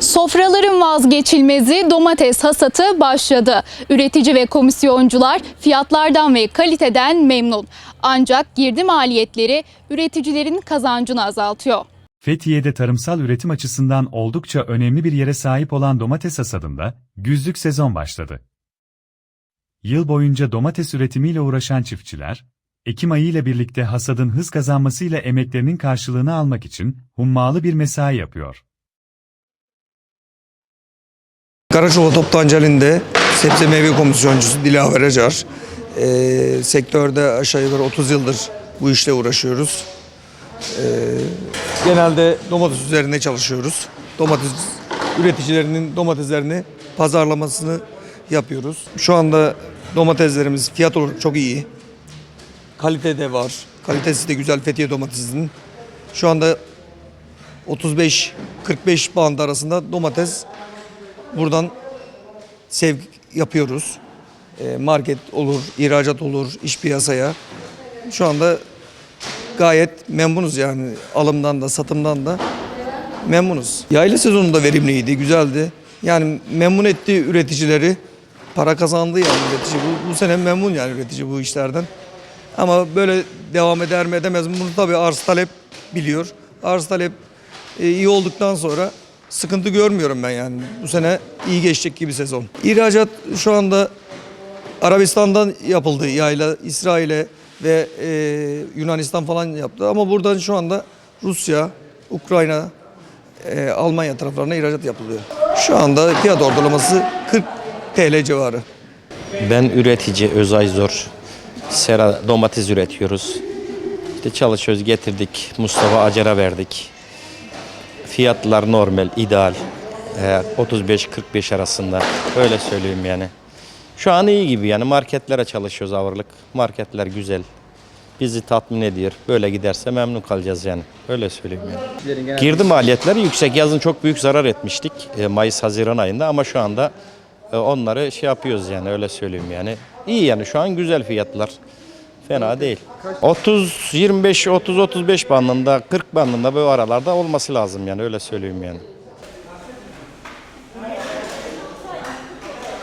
Sofraların vazgeçilmezi domates hasatı başladı. Üretici ve komisyoncular fiyatlardan ve kaliteden memnun. Ancak girdi maliyetleri üreticilerin kazancını azaltıyor. Fethiye'de tarımsal üretim açısından oldukça önemli bir yere sahip olan domates hasadında güzlük sezon başladı. Yıl boyunca domates üretimiyle uğraşan çiftçiler, Ekim ayı ile birlikte hasadın hız kazanmasıyla emeklerinin karşılığını almak için hummalı bir mesai yapıyor. Karaçova Toptancı Ali'nde sebze meyve komisyoncusu Dilaver Acar. Ee, sektörde aşağı yukarı 30 yıldır bu işle uğraşıyoruz. Ee, genelde domates üzerine çalışıyoruz. Domates üreticilerinin domateslerini pazarlamasını yapıyoruz. Şu anda domateslerimiz fiyat olarak çok iyi. Kalite de var. Kalitesi de güzel Fethiye domatesinin. Şu anda 35-45 band arasında domates buradan sevk yapıyoruz. E, market olur, ihracat olur, iş piyasaya. Şu anda gayet memnunuz yani alımdan da satımdan da memnunuz. Yaylı sezonu da verimliydi, güzeldi. Yani memnun etti üreticileri. Para kazandı yani üretici. Bu, bu sene memnun yani üretici bu işlerden. Ama böyle devam eder mi edemez mi bunu tabii arz talep biliyor. Arz talep e, iyi olduktan sonra sıkıntı görmüyorum ben yani. Bu sene iyi geçecek gibi sezon. İhracat şu anda Arabistan'dan yapıldı yayla, İsrail'e ve e, Yunanistan falan yaptı. Ama buradan şu anda Rusya, Ukrayna, e, Almanya taraflarına ihracat yapılıyor. Şu anda fiyat ortalaması 40 TL civarı. Ben üretici Özay Zor. Sera domates üretiyoruz. İşte çalışıyoruz getirdik. Mustafa Acar'a verdik. Fiyatlar normal, ideal. Ee, 35-45 arasında. Öyle söyleyeyim yani. Şu an iyi gibi yani marketlere çalışıyoruz ağırlık. Marketler güzel. Bizi tatmin ediyor. Böyle giderse memnun kalacağız yani. Öyle söyleyeyim yani. Girdi maliyetleri yüksek. Yazın çok büyük zarar etmiştik. e, Mayıs-Haziran ayında ama şu anda e, onları şey yapıyoruz yani öyle söyleyeyim yani. İyi yani şu an güzel fiyatlar. Fena değil. 30 25 30 35 bandında 40 bandında böyle aralarda olması lazım yani öyle söyleyeyim yani.